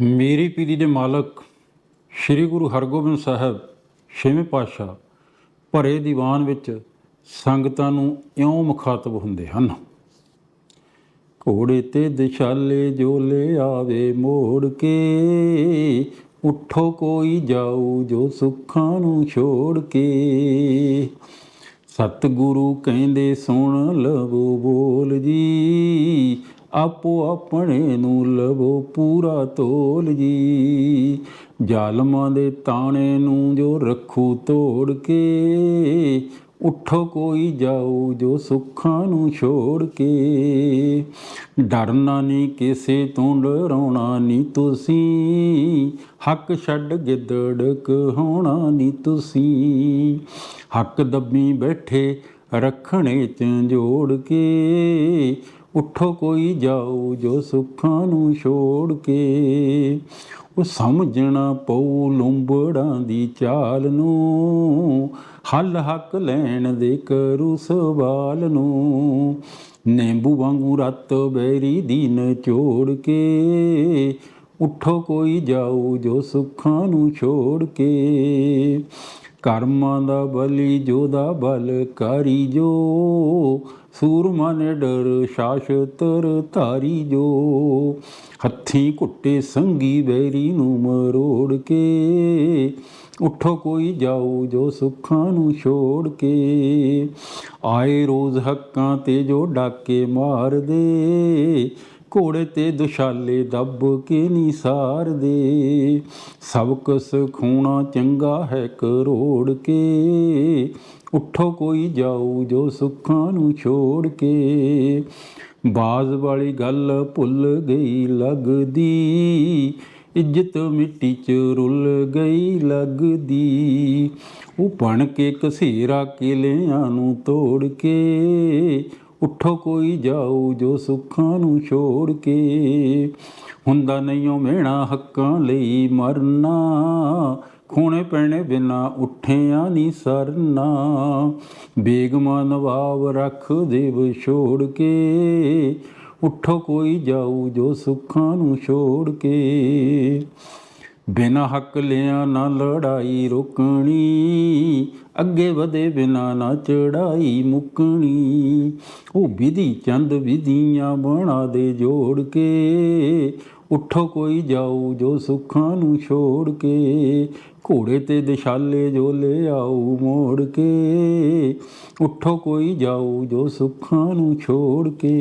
ਮੇਰੀ ਪੀਰੀ ਦੇ ਮਾਲਕ ਸ੍ਰੀ ਗੁਰੂ ਹਰਗੋਬਿੰਦ ਸਾਹਿਬ ਛੇਵੇਂ ਪਾਤਸ਼ਾਹ ਭਰੇ ਦੀਵਾਨ ਵਿੱਚ ਸੰਗਤਾਂ ਨੂੰ ਇਉਂ ਮੁਖਾਤਬ ਹੁੰਦੇ ਹਨ। ਘੋੜੇ ਤੇ ਦਿਸ਼ਾਲੇ ਜੋ ਲੈ ਆਵੇ ਮੋੜ ਕੇ, ਉਠੋ ਕੋਈ ਜਾਊ ਜੋ ਸੁੱਖਾਂ ਨੂੰ ਛੋੜ ਕੇ। ਸਤਿਗੁਰੂ ਕਹਿੰਦੇ, ਸੁਣ ਲਵੋ ਬੋਲ ਜੀ ਆਪੋ ਆਪਣੇ ਨੂੰ ਲਵੋ ਪੂਰਾ ਤੋਲ ਜੀ। ਜ਼ਾਲਮਾਂ ਦੇ ਤਾਣੇ ਨੂੰ ਜੋ ਰੱਖੂ ਤੋੜ ਕੇ, ਉੱਠੋ ਕੋਈ ਜਾਊ ਜੋ ਸੁੱਖਾਂ ਨੂੰ ਛੋੜ ਕੇ। ਡਰਨਾ ਨਹੀਂ ਕਿਸੇ ਤੋਂ, ਡਰਾਉਣਾ ਨਹੀਂ ਤੁਸੀਂ। ਹੱਕ ਛੱਡ ਗਿੱਦੜ ਕਹਾਉਣਾ ਨਹੀਂ ਤੁਸੀਂ। ਹੱਕ ਦੱਬੀ ਬੈਠੇ, ਰੱਖਣੇ ਚ ਜੋੜ ਕੇ। ਉੱਠੋ ਕੋਈ ਜਾਓ ਜੋ ਸੁੱਖਾਂ ਨੂੰ ਛੋੜ ਕੇ। ਉਹ ਸਮਝਣਾ ਪਊ ਲੁੰਬੜਾਂ ਦੀ ਚਾਲ ਨੂੰ, ਹੱਲ ਹੱਕ ਲੈਣ ਦੇ ਕਰੂ ਸਵਾਲ ਨੂੰ। ਨਿੰਬੂ ਵਾਂਗੂ ਰਤ ਬੈਰੀ ਦੀਨ ਚੋੜ ਕੇ, ਉੱਠੋ ਕੋਈ ਜਾਓ ਜੋ ਸੁੱਖਾਂ ਨੂੰ ਛੋੜ ਕੇ। ਕਰਮਾਂ ਦਾ ਬਲੀ ਜੋਦਾ ਬਲ ਕਾਰੀ ਜੋ, ਸੂਰਮਾ ਨੇ ਡਰ ਸ਼ਾਸ਼ਤਰ ਧਾਰੀ ਜੋ। ਹੱਥੀਂ ਘੁੱਟੇ ਸੰਗੀ ਬੈਰੀ ਨੂੰ ਮਰੋੜ ਕੇ, ਉਠੋ ਕੋਈ ਜਾਊ ਜੋ ਸੁੱਖਾਂ ਨੂੰ ਛੋੜ ਕੇ। ਆਏ ਰੋਜ਼ ਹੱਕਾਂ ਤੇ ਜੋ ਡਾਕੇ ਮਾਰਦੇ ਘੋੜੇ ਤੇ ਦੁਸ਼ਾਲੇ ਦੱਬ ਕੇ ਨੀ ਸਾਰਦੇ। ਸਭ ਕਸ ਖੂਣਾ ਚੰਗਾ ਹੈ ਕਰੋੜ ਕੇ। ਉੱਠੋ ਕੋਈ ਜਾਊ ਜੋ ਸੁੱਖਾਂ ਨੂੰ ਛੋੜ ਕੇ। ਬਾਜ਼ ਵਾਲੀ ਗੱਲ ਭੁੱਲ ਗਈ ਲੱਗਦੀ। ਇੱਜ਼ਤ ਮਿੱਟੀ 'ਚ ਰੁੱਲ ਗਈ ਲੱਗਦੀ। ਉਹ ਬਣ ਕੇ ਕਸੇਰਾ ਕਿਲਿਆਂ ਨੂੰ ਤੋੜ ਕੇ। ਉੱਠੋ ਕੋਈ ਜਾਊ ਜੋ ਸੁੱਖਾਂ ਨੂੰ ਛੋੜ ਕੇ। ਹੁੰਦਾ ਨਹੀਂ ਨਹੀਂਓ ਮਿਹਣਾ ਹੱਕਾਂ ਲਈ ਮਰਨਾ। ਖੂਣੇ ਪੈਣੇ ਬਿਨਾ ਉੱਠਿਆ ਨਹੀਂ ਸਰਨਾ। ਬੇਗਮਾਂ ਨਵਾਬ ਰੱਖ ਦੇਵ ਛੋੜ ਕੇ। ਉੱਠੋ ਕੋਈ ਜਾਊ ਜੋ ਸੁੱਖਾਂ ਨੂੰ ਛੋੜ ਕੇ। ਬਿਨਾ ਹੱਕ ਲਿਆ ਨਾ ਲੜਾਈ ਰੁਕਣੀ, ਅੱਗੇ ਵਧੇ ਬਿਨਾ ਨਾ ਚੜਾਈ ਮੁਕਣੀ। ਉਹ ਵਿਧੀ ਚੰਦ ਵਿਧੀਆਂ ਬਣਾ ਦੇ ਜੋੜ ਕੇ, ਉੱਠੋ ਕੋਈ ਜਾਊ ਜੋ ਸੁੱਖਾਂ ਨੂੰ ਛੋੜ ਕੇ, ਘੋੜੇ ਤੇ ਦਿਸ਼ਾਲੇ ਜੋ ਲੈ ਆਊ ਮੋੜ ਕੇ। ਉੱਠੋ ਕੋਈ ਜਾਊ ਜੋ ਸੁੱਖਾਂ ਨੂੰ ਛੋੜ ਕੇ।